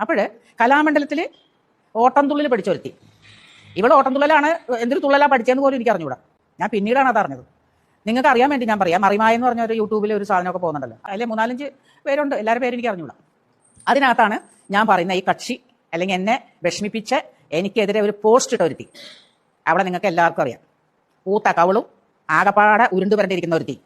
അപ്പോഴ് കലാമണ്ഡലത്തിൽ ഓട്ടംതുള്ളിൽ പഠിച്ചൊരുത്തി. ഇവൾ ഓട്ടംതുള്ളലാണ് എന്തൊരു തുള്ളലാണ് പഠിച്ചതെന്ന് പോലും എനിക്ക് അറിഞ്ഞൂടാ ഞാൻ പിന്നീടാണ് അത് അറിഞ്ഞത്. നിങ്ങൾക്ക് അറിയാൻ വേണ്ടി ഞാൻ പറയാം. മറിമായ എന്ന് പറഞ്ഞ ഒരു യൂട്യൂബിൽ ഒരു സാധനമൊക്കെ പോകുന്നുണ്ടല്ലോ. അതിലെ മൂന്നാലഞ്ച് പേരുണ്ട്. എല്ലാവരുടെ പേരും എനിക്ക് അറിഞ്ഞൂടാ അതിനകത്താണ് ഞാൻ പറയുന്ന ഈ കക്ഷി അല്ലെങ്കിൽ എന്നെ വിഷമിപ്പിച്ച് എനിക്കെതിരെ ഒരു പോസ്റ്റ് ഇട്ട ഒരുത്തി. അവിടെ നിങ്ങൾക്ക് എല്ലാവർക്കും അറിയാം. പൂത്ത കവളും ആകപ്പാടെ ഉരുണ്ടു വരണ്ടിരിക്കുന്ന ഒരുത്തി.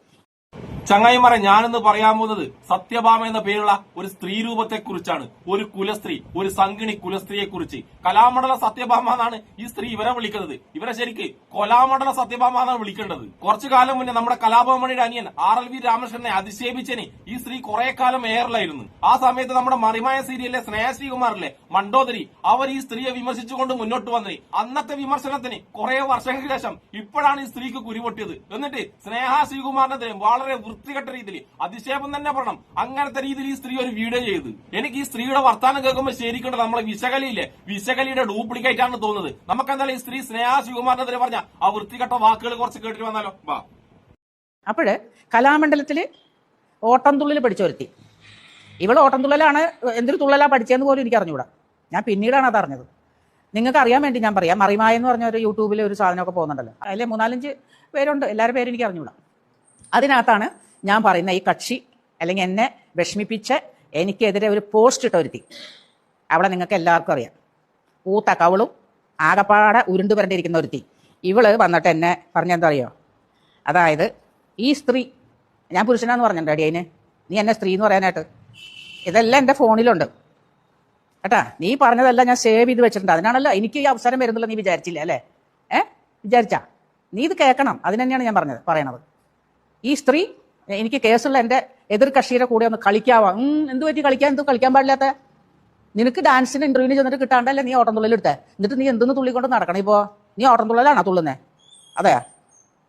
ചങ്ങായിമാരെ ഞാനെന്ന് പറയാൻ പോകുന്നത് സത്യഭാമ എന്ന പേരുള്ള ഒരു സ്ത്രീ രൂപത്തെ കുറിച്ചാണ് ഒരു കുലസ്ത്രീ ഒരു സംഗിണി കുലസ്ത്രീയെ കുറിച്ച് കലാമണ്ഡല സത്യഭാമ എന്നാണ് ഈ സ്ത്രീ ഇവരെ വിളിക്കുന്നത്. ഇവരെ ശരിക്ക് കൊലാമണ്ഡല സത്യഭാമ എന്നാണ് വിളിക്കേണ്ടത്. കുറച്ചു കാലം മുന്നേ നമ്മുടെ കലാഭവമണിയുടെ അനിയൻ ആർ എൽ വി രാമകൃഷ്ണനെ അധിക്ഷേപിച്ചതിന് ഈ സ്ത്രീ കുറെ കാലം എയറിലായിരുന്നു ആ സമയത്ത് നമ്മുടെ മറിമായ സീരിയലിലെ സ്നേഹശ്രീകുമാറിലെ മണ്ടോദരി അവർ ഈ സ്ത്രീയെ വിമർശിച്ചുകൊണ്ട് മുന്നോട്ട് വന്നത് അന്നത്തെ വിമർശനത്തിന് കുറെ വർഷങ്ങൾക്ക് ശേഷം ഇപ്പോഴാണ് ഈ സ്ത്രീക്ക് കുരുപൊട്ടിയത്. എന്നിട്ട് സ്നേഹ ശ്രീകുമാറിനെതിരെ വളരെ വൃത്തികെട്ട രീതിയിൽ അധിക്ഷേപം തന്നെ പറയണം. അങ്ങനത്തെ രീതിയിൽ ഈ സ്ത്രീ ഒരു വീഡിയോ ചെയ്ത്. എനിക്ക് ഈ സ്ത്രീയുടെ വർത്താനം കേൾക്കുമ്പോൾ ശരിക്കും നമ്മളെ വിശകലിയില്ലേ? വിശകലിയുടെ ഡ്യൂപ്ലിക്കേറ്റ് ആണ് തോന്നുന്നത്. നമുക്ക് എന്തായാലും ഈ സ്ത്രീ സ്നേഹ ശ്രീകുമാറിനെതിരെ പറഞ്ഞ ആ വൃത്തികെട്ട വാക്കുകൾ കുറച്ച് കേട്ടിട്ട് വന്നാലോ? വാ. അപ്പോഴ് കലാമണ്ഡലത്തിൽ ഓട്ടംതുള്ളിൽ പഠിച്ചൊരുത്തി ഇവിടെ ഓട്ടംതുള്ളലാണ് എന്തൊരു തുള്ളലാ പഠിച്ചതെന്ന് പോലും എനിക്ക് അറിഞ്ഞുകൂടാ ഞാൻ പിന്നീടാണ് അത് അറിഞ്ഞത്. നിങ്ങൾക്ക് അറിയാൻ വേണ്ടി ഞാൻ പറയാം. മറിമായ എന്ന് പറഞ്ഞ ഒരു യൂട്യൂബിൽ ഒരു സാധനമൊക്കെ പോകുന്നുണ്ടല്ലോ. അതിലെ മൂന്നാലഞ്ച് പേരുണ്ട്. എല്ലാവരുടെ പേരും എനിക്ക് അറിഞ്ഞുകൂടാ അതിനകത്താണ് ഞാൻ പറയുന്ന ഈ കക്ഷി അല്ലെങ്കിൽ എന്നെ വിഷമിപ്പിച്ച് എനിക്കെതിരെ ഒരു പോസ്റ്റ് ഇട്ട ഒരുത്തി അവിടെ നിങ്ങൾക്ക് എല്ലാവർക്കും അറിയാം. പൂത്ത കവളും ആകപ്പാടെ ഉരുണ്ടു വരണ്ടിരിക്കുന്ന ഒരുത്തി ഇവൾ വന്നിട്ട് എന്നെ പറഞ്ഞെന്താ അറിയോ? അതായത് ഈ സ്ത്രീ ഞാൻ പുരുഷനാന്ന് പറഞ്ഞിട്ടുണ്ട് അടിയന് നീ എന്നെ സ്ത്രീ എന്ന് പറയാനായിട്ട്. ഇതെല്ലാം എന്റെ ഫോണിലുണ്ട്. കേട്ടാ നീ പറഞ്ഞതെല്ലാം ഞാൻ സേവ് ചെയ്ത് വെച്ചിട്ടുണ്ട്. അതിനാണല്ലോ എനിക്ക് ഈ അവസരം വരുന്നില്ല നീ വിചാരിച്ചില്ല അല്ലേ? ഏ? വിചാരിച്ചാ? നീ ഇത് കേൾക്കണം. അതിന് തന്നെയാണ് ഞാൻ പറഞ്ഞത് പറയണത്. ഈ സ്ത്രീ എനിക്ക് കേസുള്ള എന്റെ എതിർ കക്ഷിയുടെ കൂടെ ഒന്ന് കളിക്കാവാ? എന്ത് പറ്റി കളിക്കാൻ? എന്ത് കളിക്കാൻ പാടില്ലാത്ത? നിനക്ക് ഡാൻസിന് ഇന്റർവ്യൂവിന് ചെന്നിട്ട് കിട്ടാണ്ടല്ലേ നീ ഓട്ടം തുള്ളൽ എടുത്തേ എന്നിട്ട് നീ എന്തെന്ന് തുള്ളിക്കൊണ്ട് നടക്കണം ഇപ്പോ? നീ ഓട്ടം തുള്ളലാണോ തുള്ളുന്നേ? അതെയാ?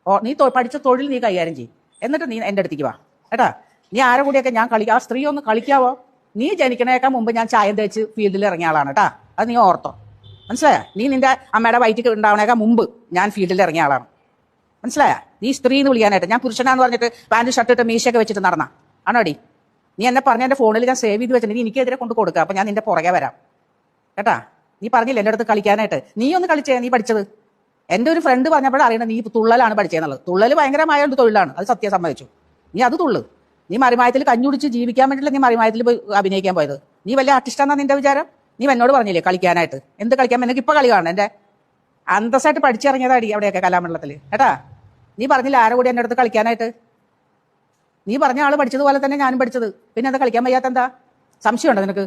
ഓ നീ പഠിച്ച തൊഴിൽ നീ കൈകാര്യം ചെയ്യും. എന്നിട്ട് നീ എന്റെ അടുത്തേക്ക് വാ. കേട്ടാ? നീ ആരെ കൂടിയൊക്കെ ഞാൻ കളിക്കാം ആ സ്ത്രീ ഒന്ന് കളിക്കാവോ? നീ ജനിക്കണേക്കാൾ മുമ്പ് ഞാൻ ചായം തേച്ച് ഫീൽഡിൽ ഇറങ്ങിയ ആളാണ് കേട്ടാ. അത് നീ ഓർത്തോ. മനസ്സിലായ? നീ നിന്റെ അമ്മയുടെ വയറ്റിൽ ഉണ്ടാവണേക്കാൾ മുമ്പ് ഞാൻ ഫീൽഡിൽ ഇറങ്ങിയ ആളാണ്. മനസ്സിലായ? നീ സ്ത്രീ എന്ന് വിളിക്കാനായിട്ട്. ഞാൻ പുരുഷനാന്ന് പറഞ്ഞിട്ട് പാന്റ് ഷർട്ട് ഇട്ട് മീശയൊക്കെ വെച്ചിട്ട് നടന്ന. ആണോടി? നീ എന്നെ പറഞ്ഞ എന്റെ ഫോണിൽ ഞാൻ സേവ് ചെയ്ത് വെച്ചിട്ട് നീ എനിക്കെതിരെ കൊണ്ട് കൊടുക്കുക അപ്പം ഞാൻ നിന്റെ പുറകെ വരാം. കേട്ടാ? നീ പറഞ്ഞില്ല എന്റെ അടുത്ത് കളിക്കാനായിട്ട്? നീ ഒന്ന് കളിച്ചേ? നീ പഠിച്ചത്? എന്റെ ഒരു ഫ്രണ്ട് പറഞ്ഞപ്പോഴാണ് അറിയണം നീ തുള്ളലാണ് പഠിച്ചതെന്നുള്ളത് തുള്ളൽ ഭയങ്കരമായ ഒരു തൊഴിലാണ്. അത് സത്യം സമ്മതിച്ചു. നീ അത് തുള്ളു. നീ മറിമായത്തിൽ കഞ്ഞുടിച്ച് ജീവിക്കാൻ വേണ്ടിയില്ല നീ മറിമായത്തിൽ പോയി അഭിനയിക്കാൻ പോയത്. നീ വലിയ ആർട്ടിസ്റ്റാന്നാ നിന്റെ വിചാരം? നീ എന്നോട് പറഞ്ഞില്ലേ കളിക്കാനായിട്ട്? എന്ത് കളിക്കാൻ? എനിക്ക് ഇപ്പൊ കളി കാണണം എന്റെ? അന്തസ്സായിട്ട് പഠിച്ചിറങ്ങിയതാടി അവിടെയൊക്കെ കലാമണ്ഡലത്തിൽ കേട്ടാ? നീ പറഞ്ഞില്ല ആരെ കൂടി എന്റെ അടുത്ത് കളിക്കാനായിട്ട്? നീ പറഞ്ഞ ആൾ പഠിച്ചതുപോലെ തന്നെ ഞാനും പഠിച്ചത്. പിന്നെ അത് കളിക്കാൻ വയ്യാത്ത എന്താ? സംശയമുണ്ടോ നിനക്ക്?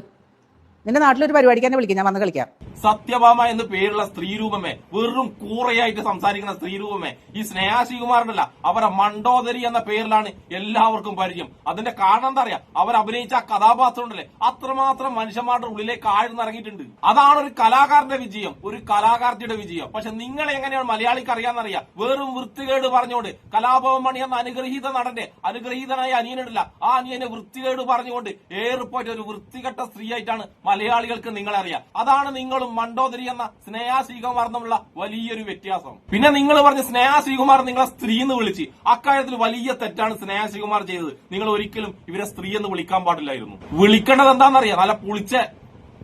നിന്റെ നാട്ടിലൊരു പരിപാടിക്ക് തന്നെ വിളിക്കാം ഞാൻ വന്ന് കളിക്കാം. സത്യഭാമ എന്ന് പേരുള്ള സ്ത്രീരൂപമേ വെറും കൂറയായിട്ട് സംസാരിക്കുന്ന സ്ത്രീരൂപമേ ഈ സ്നേഹാശികുമാരനല്ല അവരെ മണ്ടോദരി എന്ന പേരിലാണ് എല്ലാവർക്കും പരിചയം. അതിന്റെ കാരണം എന്താ പറയാ അവർ അഭിനയിച്ച ആ കഥാപാത്രം ഉണ്ടല്ലേ അത്രമാത്രം മനുഷ്യന്മാരുടെ ഉള്ളിലേക്ക് ആഴ്ന്നിറങ്ങിയിട്ടുണ്ട്. അതാണ് ഒരു കലാകാരന്റെ വിജയം ഒരു കലാകാരത്തിയുടെ വിജയം. പക്ഷെ നിങ്ങൾ എങ്ങനെയാണ് മലയാളിക്ക് അറിയാന്നറിയാം? വെറും വൃത്തികേട് പറഞ്ഞുകൊണ്ട് കലാഭവൻ മണി എന്ന അനുഗ്രഹീത നടന്റെ അനുഗ്രഹീതനായ അനിയനുണ്ടല്ല ആ അനിയനെ വൃത്തികേട് പറഞ്ഞുകൊണ്ട് ഏറിപ്പോയിട്ട് ഒരു വൃത്തികെട്ട സ്ത്രീയായിട്ടാണ് മലയാളികൾക്ക് നിങ്ങളറിയാം. അതാണ് നിങ്ങളും മണ്ടോദരി എന്ന സ്നേഹ ശ്രീകുമാർ വലിയൊരു വ്യത്യാസം. പിന്നെ നിങ്ങൾ പറഞ്ഞ സ്നേഹ ശ്രീകുമാർ നിങ്ങളെ സ്ത്രീ എന്ന് വിളിച്ച് അക്കാര്യത്തിൽ വലിയ തെറ്റാണ് സ്നേഹ ശ്രീകുമാർ ചെയ്തത്. നിങ്ങൾ ഒരിക്കലും ഇവരെ സ്ത്രീ എന്ന് വിളിക്കാൻ പാടില്ലായിരുന്നു. വിളിക്കേണ്ടത് എന്താണെന്നറിയാം. നല്ല പുളിച്ച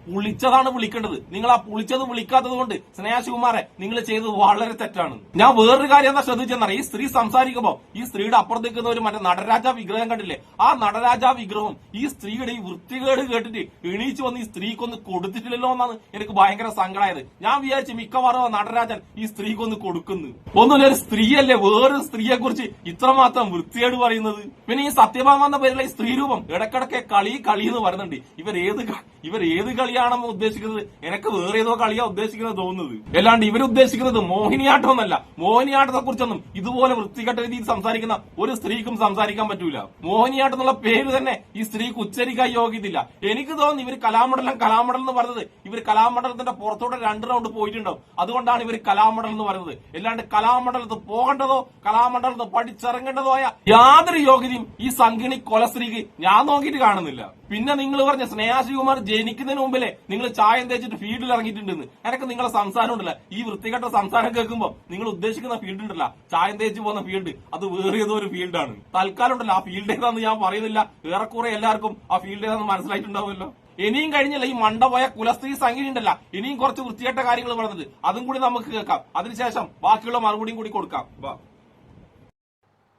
പുളിച്ചതാണ് വിളിക്കേണ്ടത്. നിങ്ങൾ ആ പുളിച്ചത് വിളിക്കാത്തത് കൊണ്ട് സ്നേഹശിവകുമാരെ നിങ്ങൾ ചെയ്തത് വളരെ തെറ്റാണ്. ഞാൻ വേറൊരു കാര്യം എന്താ ശ്രദ്ധിച്ചെന്നറിയാം? ഈ സ്ത്രീ സംസാരിക്കുമ്പോ ഈ സ്ത്രീയുടെ അപ്പുറത്ത് നിൽക്കുന്ന ഒരു മറ്റേ നടരാജ വിഗ്രഹം കണ്ടില്ലേ? ആ നടരാജ വിഗ്രഹം ഈ സ്ത്രീയുടെ ഈ വൃത്തികേട് കേട്ടിട്ട് എണീച്ചു വന്ന് ഈ സ്ത്രീക്കൊന്ന് കൊടുത്തിട്ടില്ലല്ലോ എന്നാണ് എനിക്ക് ഭയങ്കര സങ്കടമായത് ഞാൻ വിചാരിച്ചു മിക്കവാറും നടരാജൻ ഈ സ്ത്രീക്കൊന്ന് കൊടുക്കുന്നു. ഒന്നുമില്ല ഒരു സ്ത്രീയല്ലേ വേറൊരു സ്ത്രീയെ കുറിച്ച് ഇത്രമാത്രം വൃത്തികേട് പറയുന്നത്. പിന്നെ ഈ സത്യഭാമ എന്ന പേരിലെ ഈ സ്ത്രീ രൂപം ഇടക്കിടക്കെ കളി കളി എന്ന് പറയുന്നുണ്ട്. ഇവർ ഏത് ഇവർ ഏത് കളിയാണെന്ന് ഉദ്ദേശിക്കുന്നത്? എനിക്ക് വേറെ ഏതോ കളിയാ ഉദ്ദേശിക്കുന്നത് തോന്നുന്നത്. അല്ലാണ്ട് ഇവർ ഉദ്ദേശിക്കുന്നത് മോഹിനിയാട്ടം എന്നല്ല മോഹിനിയാട്ടത്തെ കുറിച്ചൊന്നും ഇതുപോലെ വൃത്തികെട്ട രീതിയിൽ സംസാരിക്കുന്ന ഒരു സ്ത്രീക്കും സംസാരിക്കാൻ പറ്റൂല. മോഹിനിയാട്ടം എന്നുള്ള പേര് തന്നെ ഈ സ്ത്രീക്ക് ഉച്ചരിക്കാൻ യോഗ്യതയില്ല. എനിക്ക് തോന്നുന്നു ഇവർ കലാമണ്ഡലം കലാമണ്ഡലം എന്ന് പറഞ്ഞത് ഇവർ കലാമണ്ഡലത്തിന്റെ പുറത്തോടെ രണ്ട് റൗണ്ട് പോയിട്ടുണ്ടാവും. അതുകൊണ്ടാണ് ഇവർ കലാമണ്ഡലം എന്ന് പറയുന്നത്. അല്ലാണ്ട് കലാമണ്ഡലത്ത് പോകേണ്ടതോ കലാമണ്ഡലത്ത് പഠിച്ചിറങ്ങേണ്ടതോ ആയ യാതൊരു യോഗ്യതയും ഈ സംഗിണി കൊലസ്ത്രീക്ക് ഞാൻ നോക്കിയിട്ട് കാണുന്നില്ല. പിന്നെ നിങ്ങൾ പറഞ്ഞ സ്നേഹാശികുമാർ ജനിക്കുന്നതിന് മുമ്പല്ലേ നിങ്ങൾ ചായം തേച്ചിട്ട് ഫീൽഡിൽ ഇറങ്ങിയിട്ടുണ്ടെന്ന്. എനിക്ക് നിങ്ങളെ സംസാരം ഉണ്ടല്ല. ഈ വൃത്തികെട്ട സംസാരം കേൾക്കുമ്പോൾ നിങ്ങൾ ഉദ്ദേശിക്കുന്ന ഫീൽഡ് ഉണ്ടല്ല. ചായം തേച്ച് പോകുന്ന ഫീൽഡ്. അത് വേറെ ഒരു ഫീൽഡാണ് തൽക്കാലം ഉണ്ടല്ലോ ആ ഫീൽഡ് ഏതാന്ന് ഞാൻ പറയുന്നില്ല. ഏറെക്കുറെ എല്ലാവർക്കും ആ ഫീൽഡ് ഏതാന്ന് മനസ്സിലായിട്ടുണ്ടാവുമല്ലോ. ഇനിയും കഴിഞ്ഞില്ല ഈ മണ്ടപോയ കുലസ്ത്രീ സംഗീത ഉണ്ടല്ല. ഇനിയും കുറച്ച് വൃത്തികെട്ട കാര്യങ്ങൾ പറഞ്ഞത്. അതും കൂടി നമുക്ക് കേൾക്കാം. അതിനുശേഷം ബാക്കിയുള്ള മറുപടിയും കൂടി കൊടുക്കാം.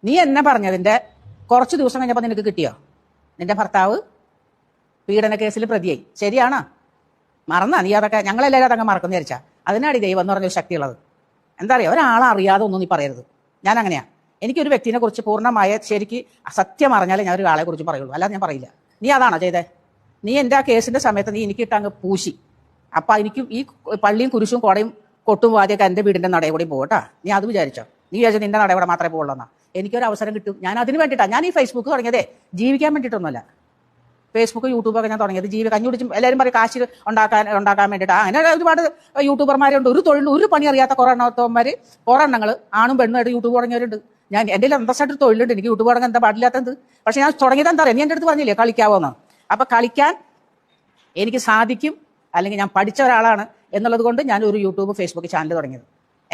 നീ എന്നെ പറഞ്ഞതിന്റെ കുറച്ച് ദിവസം കഴിഞ്ഞപ്പോ നിനക്ക് കിട്ടിയോ? നിന്റെ ഭർത്താവ്? പീഡന കേസിൽ പ്രതിയായി. ശരിയാണോ? മറന്നാ നീ അതൊക്കെ ഞങ്ങളെല്ലാവരും അതങ്ങ് മറക്കുന്ന വിചാരിച്ചാ. അതിനാണ് ദൈവം എന്ന് പറഞ്ഞൊരു ശക്തി ശക്തിയുള്ളത്. എന്താ പറയുക ഒരാളെ അറിയാതെ ഒന്നും നീ പറയരുത്. ഞാൻ അങ്ങനെയാ എനിക്കൊരു വ്യക്തിനെ കുറിച്ച് പൂർണമായ ശരിക്ക് സത്യം അറിഞ്ഞാലേ ഞാൻ ഒരു ആളെ കുറിച്ച് പറയുള്ളൂ. അല്ലാതെ ഞാൻ പറയില്ല. നീ അതാണോ ചെയ്തേ? നീ എന്റെ ആ കേസിന്റെ സമയത്ത് നീ എനിക്കിട്ട് അങ്ങ് പൂശി. അപ്പൊ എനിക്ക് ഈ പള്ളിയും കുരിശും കോടയും കൊട്ടും വാദ്യമൊക്കെ എന്റെ വീടിന്റെ നടയിൽ കൂടി പോകട്ടാ നീ അത് വിചാരിച്ചോ? നീ വിചാരിച്ചു നിന്റെ നടയിൽ കൂടെ മാത്രമേ പോകുള്ളൂ എനിക്കൊരു അവസരം കിട്ടും. ഞാൻ അതിന് വേണ്ടിയിട്ടാണ് ഞാൻ ഈ ഫേസ്ബുക്ക് തുടങ്ങിയതേ. ജീവിക്കാൻ വേണ്ടിയിട്ടൊന്നുമല്ല. ഫേസ്ബുക്ക് യൂട്യൂബൊക്കെ ഞാൻ തുടങ്ങിയത്. ജീവി കഞ്ഞി കുടിച്ചും എല്ലാവരും പറയും കാശ് ഉണ്ടാക്കാൻ ഉണ്ടാക്കാൻ വേണ്ടിയിട്ട്. അങ്ങനെ ഒരുപാട് യൂട്യൂബർമാരുണ്ട്. ഒരു തൊഴിൽ ഒരു പണി അറിയാത്ത കുറേ എണ്ണത്തവന്മാർ കുറേ എണ്ണങ്ങൾ ആണും പെണ്ണുമായിട്ട് യൂട്യൂബ് തുടങ്ങിയവരുണ്ട്. ഞാൻ എന്റെ അന്തസ്സായിട്ട് തൊഴിലുണ്ട്. എനിക്ക് യൂട്യൂബ് തുടങ്ങാൻ എന്താ പാടില്ലാത്തത്? പക്ഷെ ഞാൻ തുടങ്ങിയത് എന്താ പറയുക നീ എന്റെ അടുത്ത് പറഞ്ഞില്ലേ കളിക്കാവോന്ന്? അപ്പൊ കളിക്കാൻ എനിക്ക് സാധിക്കും അല്ലെങ്കിൽ ഞാൻ പഠിച്ച ഒരാളാണ് എന്നുള്ളത് കൊണ്ട് ഞാൻ ഒരു യൂട്യൂബ് ഫേസ്ബുക്ക് ചാനൽ തുടങ്ങിയത്.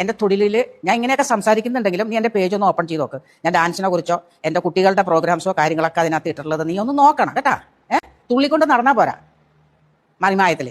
എന്റെ തൊഴിലിൽ ഞാൻ ഇങ്ങനെയൊക്കെ സംസാരിക്കുന്നുണ്ടെങ്കിലും നീ എന്റെ പേജ് ഒന്ന് ഓപ്പൺ ചെയ്ത് നോക്ക്. ഞാൻ ഡാൻസിനെ കുറിച്ചോ എന്റെ കുട്ടികളുടെ പ്രോഗ്രാംസോ കാര്യങ്ങളൊക്കെ അതിനകത്ത് ഇട്ടിട്ടുള്ളത് നീ ഒന്ന് നോക്കണം കേട്ടാ? തുള്ളിക്കൊണ്ട് നടന്നാ പോരാ. മണിമായത്തിൽ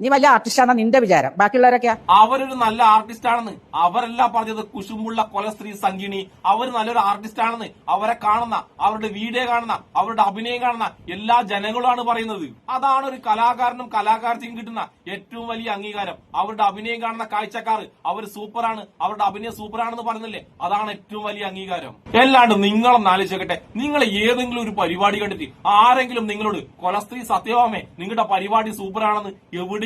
നീ വലിയ ആർട്ടിസ്റ്റാണെന്ന നിന്റെ വിചാരം. ബാക്കിയുള്ളവരൊക്കെയാ? അവരൊരു നല്ല ആർട്ടിസ്റ്റ് ആണെന്ന് അവരെല്ലാം പറഞ്ഞത് കുശുമ്പുള്ള കൊലസ്ത്രീ സംഗീണി. അവർ നല്ലൊരു ആർട്ടിസ്റ്റ് ആണെന്ന് അവരെ കാണുന്ന അവരുടെ വീഡിയോ കാണുന്ന അവരുടെ അഭിനയം കാണുന്ന എല്ലാ ജനങ്ങളുമാണ് പറയുന്നത്. അതാണ് ഒരു കലാകാരനും കലാകാരത്തിനും കിട്ടുന്ന ഏറ്റവും വലിയ അംഗീകാരം. അവരുടെ അഭിനയം കാണുന്ന കാഴ്ചക്കാർ അവർ സൂപ്പറാണ്. അവരുടെ അഭിനയം സൂപ്പറാണെന്ന് പറയുന്നില്ലേ? അതാണ് ഏറ്റവും വലിയ അംഗീകാരം. എല്ലാണ്ട് നിങ്ങളൊന്ന് ആലോചിക്കട്ടെ നിങ്ങൾ ഏതെങ്കിലും ഒരു പരിപാടി കണ്ടിട്ട് ആരെങ്കിലും നിങ്ങളോട് കൊലസ്ത്രീ സത്യവാമേ നിങ്ങളുടെ പരിപാടി സൂപ്പറാണെന്ന്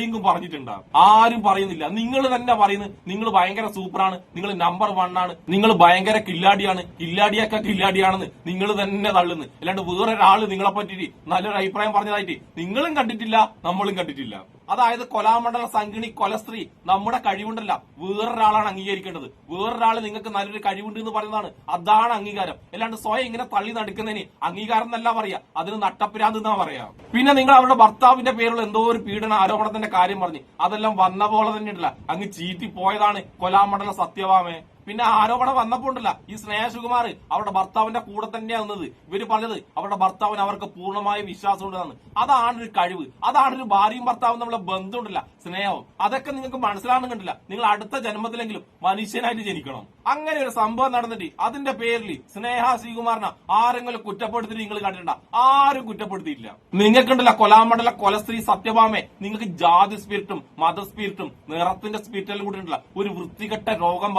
എവിടെയെങ്കിലും പറഞ്ഞിട്ടുണ്ടാവും ആരും പറയുന്നില്ല. നിങ്ങൾ തന്നെ പറയുന്നത് നിങ്ങൾ ഭയങ്കര സൂപ്പറാണ് നിങ്ങൾ നമ്പർ വൺ ആണ് നിങ്ങൾ ഭയങ്കര കില്ലാടിയാണ് കില്ലാടിയൊക്കെ കില്ലാടിയാണെന്ന് നിങ്ങൾ തന്നെ തള്ളുന്നു. അല്ലാണ്ട് വേറൊരാൾ നിങ്ങളെ പറ്റിയിട്ട് നല്ലൊരു അഭിപ്രായം പറഞ്ഞതായിട്ട് നിങ്ങളും കണ്ടിട്ടില്ല നമ്മളും കണ്ടിട്ടില്ല. അതായത് കൊലാമണ്ഡല സംഘിണി കൊലസ്ത്രീ നമ്മുടെ കഴിവുണ്ടല്ല. വേറൊരാളാണ് അംഗീകരിക്കേണ്ടത്. വേറൊരാൾ നിങ്ങൾക്ക് നല്ലൊരു കഴിവുണ്ട് എന്ന് പറയുന്നതാണ്. അതാണ് അംഗീകാരം. അല്ലാണ്ട് സ്വയം ഇങ്ങനെ തള്ളി നടക്കുന്നതിന് അംഗീകാരം എന്നല്ല പറയാ. അതിന് നട്ടപ്പിരാന്ത് എന്നാ പറയാ. പിന്നെ നിങ്ങൾ അവരുടെ ഭർത്താവിന്റെ പേരിലുള്ള എന്തോ ഒരു പീഡന ആരോപണത്തിന്റെ കാര്യം പറഞ്ഞു. അതെല്ലാം വന്ന പോലെ തന്നെ ഉണ്ടല്ല അങ്ങ് ചീറ്റി പോയതാണ് കൊലാമണ്ഡല സത്യവാമേ. പിന്നെ ആരോപണം വന്നപ്പോ ഉണ്ടല്ല ഈ സ്നേഹസുകുമാർ അവരുടെ ഭർത്താവിന്റെ കൂടെ തന്നെയാണ് നിന്നത്. ഇവർ പറഞ്ഞത് അവരുടെ ഭർത്താവിന് അവർക്ക് പൂർണമായ വിശ്വാസം ഉണ്ടെന്നാണ്. അതാണ് ഒരു കഴിവ് അതാണ് ഒരു ഭാര്യയും ഭർത്താവും നമ്മളെ ബന്ധമുണ്ടല്ല സ്നേഹവും അതൊക്കെ നിങ്ങൾക്ക് മനസ്സിലാകുന്നുണ്ടല്ല നിങ്ങൾ അടുത്ത ജന്മത്തിലെങ്കിലും മനുഷ്യനായിട്ട് ജനിക്കണം. അങ്ങനെ ഒരു സംഭവം നടന്നിട്ട് അതിന്റെ പേരിൽ സ്നേഹ ശ്രീകുമാറിനെ ആരെങ്കിലും കുറ്റപ്പെടുത്തിട്ട് നിങ്ങൾ കണ്ടിട്ടുണ്ട ആരും കുറ്റപ്പെടുത്തിയിട്ടില്ല. നിങ്ങൾക്കുണ്ടല്ല കൊലാമണ്ഡല കൊലസ്ത്രീ സത്യഭാമെ നിങ്ങൾക്ക് ജാതി സ്പിരിറ്റും മത സ്പിരിറ്റും നിറത്തിന്റെ സ്പിരിറ്റെല്ലാം കൂടി ഒരു വൃത്തികെട്ട രോഗം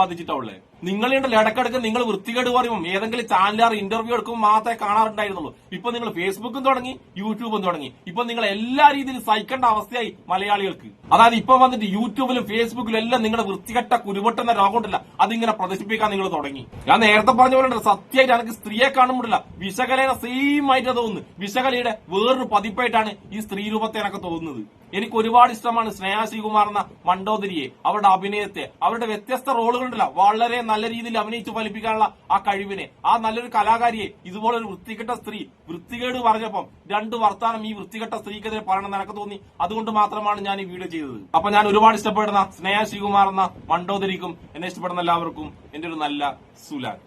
ബാധിച്ചിട്ടുള്ളേ നിങ്ങളുണ്ടല്ലോ ഇടക്കിടക്ക് നിങ്ങൾ വൃത്തികേട് പറയുമ്പോൾ ഏതെങ്കിലും ചാനലാർ ഇന്റർവ്യൂ എടുക്കുമ്പോൾ മാത്രമേ കാണാറുണ്ടായിരുന്നുള്ളൂ. ഇപ്പൊ നിങ്ങൾ ഫേസ്ബുക്കും തുടങ്ങി യൂട്യൂബും തുടങ്ങി. ഇപ്പൊ നിങ്ങൾ എല്ലാ രീതിയിലും സഹിക്കേണ്ട അവസ്ഥയായി മലയാളികൾക്ക്. അതായത് ഇപ്പൊ വന്നിട്ട് യൂട്യൂബിലും ഫേസ്ബുക്കിലും എല്ലാം നിങ്ങളുടെ വൃത്തികെട്ട കുരുവെട്ടുന്ന രോഗമുണ്ടല്ല അതിങ്ങനെ പ്രദർശിപ്പിക്കാൻ നിങ്ങൾ തുടങ്ങി. ഞാൻ നേരത്തെ പറഞ്ഞ പോലെ സത്യമായിട്ട് എനിക്ക് സ്ത്രീയെ കാണുമ്പോഴില്ല വിശകലേന സെയിം ആയിട്ട് തോന്നുന്നു വിശകലയുടെ വേറൊരു പതിപ്പായിട്ടാണ് ഈ സ്ത്രീ രൂപത്തെ എനിക്ക് തോന്നുന്നത്. എനിക്ക് ഒരുപാട് ഇഷ്ടമാണ് സ്നേഹ ശ്രീകുമാർ എന്ന മണ്ടോദരിയെ അവരുടെ അഭിനയത്തെ അവരുടെ വ്യത്യസ്ത റോളുകളുണ്ടല്ലോ. വളരെ നല്ല രീതിയിൽ അഭിനയിച്ച് ഫലിപ്പിക്കാനുള്ള ആ കഴിവിനെ ആ നല്ലൊരു കലാകാരിയെ ഇതുപോലെ ഒരു വൃത്തികെട്ട സ്ത്രീ വൃത്തികേട് പറഞ്ഞപ്പം രണ്ട് വർത്താനം ഈ വൃത്തികെട്ട സ്ത്രീക്കെതിരെ പറയണമെന്ന് എനക്ക് തോന്നി. അതുകൊണ്ട് മാത്രമാണ് ഞാൻ ഈ വീഡിയോ ചെയ്തത്. അപ്പൊ ഞാൻ ഒരുപാട് ഇഷ്ടപ്പെടുന്ന സ്നേഹ ശ്രീകുമാർ എന്ന മണ്ടോദരിക്കും എന്നെ ഇഷ്ടപ്പെടുന്ന എല്ലാവർക്കും എന്റെ ഒരു നല്ല സുലാൻ.